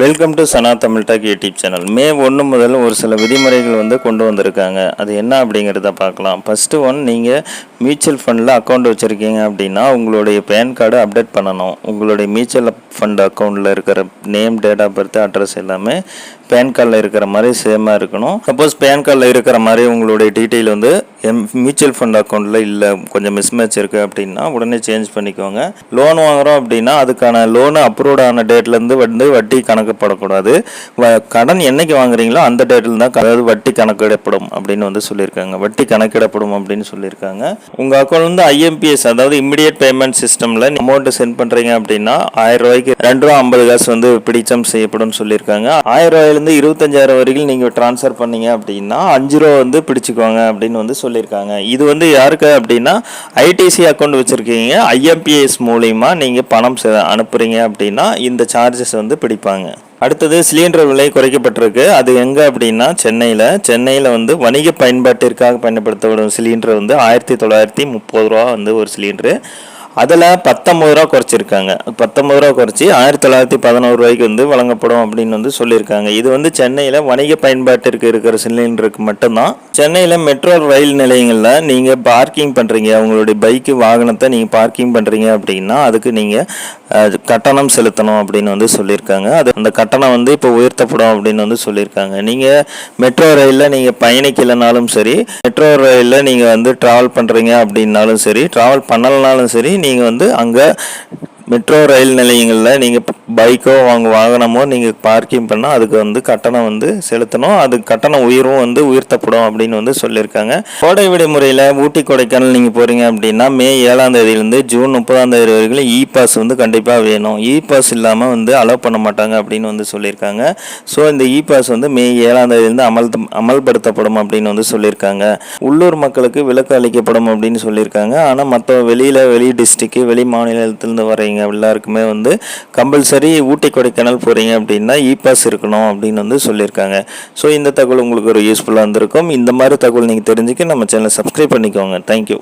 Welcome to Sana Tamil talk YouTube channel May ஒன்று முதல் ஒரு சில விதிமுறைகள் வந்து கொண்டு வந்திருக்காங்க. அது என்ன அப்படிங்கிறத பார்க்கலாம். ஃபஸ்ட்டு ஒன் நீங்கள் மியூச்சுவல் ஃபண்டில் அக்கௌண்ட் வச்சுருக்கீங்க அப்படின்னா உங்களுடைய பேன் கார்டு அப்டேட் பண்ணணும். உங்களுடைய மியூச்சுவல் ஃபண்ட் அக்கௌண்ட்டில் இருக்கிற name date of birth address எல்லாமே பேன் கார்டில் இருக்கிற மாதிரி சேமாக இருக்கணும். சப்போஸ் பேன் கார்டில் இருக்கிற மாதிரி உங்களுடைய டீட்டெயில் வந்து எம் மியூச்சுவல் ஃபண்ட் அக்கௌண்ட்டில் இல்லை கொஞ்சம் மிஸ்மேட்ச் இருக்குது அப்படின்னா உடனே சேஞ்ச் பண்ணிக்கோங்க. லோன் வாங்குகிறோம் அப்படின்னா அதுக்கான லோனு அப்ரூவ்ட் ஆன டேட்லேருந்து வந்து வட்டி கணக்கு கணக்கப்படக்கூடாது வ- கடன் என்னைக்கு வாங்குறீங்களோ அந்த டேட்டில் தான் அதாவது வட்டி கணக்கிடப்படும் அப்படின்னு வந்து சொல்லியிருக்காங்க. வட்டி கணக்கிடப்படும் அப்படின்னு சொல்லியிருக்காங்க. உங்கள் அக்கௌண்ட் வந்து ஐஎம்பிஎஸ் அதாவது இம்மிடியட் பேமெண்ட் சிஸ்டமில் அமௌண்ட் சென்ட் பண்ணுறீங்க அப்படின்னா ஆயிரம் ரூபாய்க்கு ரெண்டு ரூபா ஐம்பது காசு வந்து பிடிச்சம் செய்யப்படும் சொல்லியிருக்காங்க. ஆயிரம் ரூபாயிலேருந்து இருபத்தஞ்சாயிரம் வரைக்கும் நீங்கள் ட்ரான்ஸ்ஃபர் பண்ணீங்க அப்படின்னா அஞ்சு ரூபா வந்து பிடிச்சிக்குவாங்க அப்படின்னு வந்து சொல்லியிருக்காங்க. இது வந்து யாருக்கு அப்படின்னா ஐடிசி அக்கௌண்ட் வச்சுருக்கீங்க. ஐஎம்பிஎஸ் மூலிமா நீங்கள் பணம் செ- அப்படின்னா இந்த சார்ஜஸ் வந்து பிடிப்பாங்க. அடுத்தது சிலிண்டர் விலை குறைக்கப்பட்டிருக்கு. அது எங்கே அப்படின்னா சென்னையில். சென்னையில் வந்து வணிக பயன்பாட்டிற்காக பயன்படுத்தப்படும் சிலிண்டர் வந்து ஆயிரத்தி தொள்ளாயிரத்தி முப்பது ரூபா வந்து ஒரு சிலிண்டரு. அதில் பத்தொம்பது ரூபா குறைச்சிருக்காங்க. பத்தொம்பது ரூபா குறைச்சி ஆயிரத்தி தொள்ளாயிரத்தி பதினோரு ரூபாய்க்கு வந்து வழங்கப்படும் அப்படின்னு வந்து சொல்லியிருக்காங்க. இது வந்து சென்னையில் வணிக பயன்பாட்டிற்கு இருக்கிற சிலிண்டருக்கு மட்டும்தான். சென்னையில் மெட்ரோ ரயில் நிலையங்களில் நீங்கள் பார்க்கிங் பண்ணுறீங்க உங்களுடைய பைக்கு வாகனத்தை நீங்கள் பார்க்கிங் பண்ணுறீங்க அப்படின்னா அதுக்கு நீங்கள் கட்டணம் செலுத்தணும் அப்படின்னு வந்து சொல்லியிருக்காங்க. அது அந்த கட்டணம் வந்து இப்போ உயர்த்தப்படும் அப்படின்னு வந்து சொல்லியிருக்காங்க. நீங்கள் மெட்ரோ ரயிலில் நீங்கள் பயணிக்கலைனாலும் சரி மெட்ரோ ரயிலில் நீங்கள் வந்து ட்ராவல் பண்ணுறீங்க அப்படின்னாலும் சரி ட்ராவல் பண்ணலைனாலும் சரி நீங்கள் வந்து அங்கே மெட்ரோ ரயில் நிலையங்களில் நீங்கள் பைக்கோ வாங்க வாகனமோ நீங்கள் பார்க்கிங் பண்ணால் அதுக்கு வந்து கட்டணம் வந்து செலுத்தணும். அது கட்டண உயர்வும் வந்து உயர்த்தப்படும் அப்படின்னு வந்து சொல்லியிருக்காங்க. கோடை விடுமுறையில் ஊட்டி கொடைக்கானல் நீங்கள் போகிறீங்க அப்படின்னா மே ஏழாம் தேதியிலேருந்து ஜூன் முப்பதாம் தேதி வரைக்கும் இ பாஸ் வந்து கண்டிப்பாக வேணும். இ பாஸ் இல்லாமல் வந்து அலோவ் பண்ண மாட்டாங்க அப்படின்னு வந்து சொல்லியிருக்காங்க. ஸோ இந்த இ பாஸ் வந்து மே ஏழாம் தேதியிலேருந்து அமல் அமல்படுத்தப்படும் அப்படின்னு வந்து சொல்லியிருக்காங்க. உள்ளூர் மக்களுக்கு விலக்கு அளிக்கப்படும் அப்படின்னு சொல்லியிருக்காங்க. ஆனால் மற்ற வெளியில் வெளி டிஸ்ட்ரிக்ட் வெளி மாநிலத்திலேருந்து வரீங்க எல்லாருக்குமே வந்து கம்பல்சரி ஊட்டி கொடைக்கானல் போகிறீங்க அப்படின்னா இ பாஸ் இருக்கணும் அப்படின்னு வந்து சொல்லியிருக்காங்க. ஸோ இந்த தகவல் உங்களுக்கு ஒரு யூஸ்ஃபுல்லாக இருந்திருக்கும். இந்த மாதிரி தகவல் நீங்கள் தெரிஞ்சுக்க நம்ம சேனலை சப்ஸ்கிரைப் பண்ணிக்கோங்க. தேங்க்யூ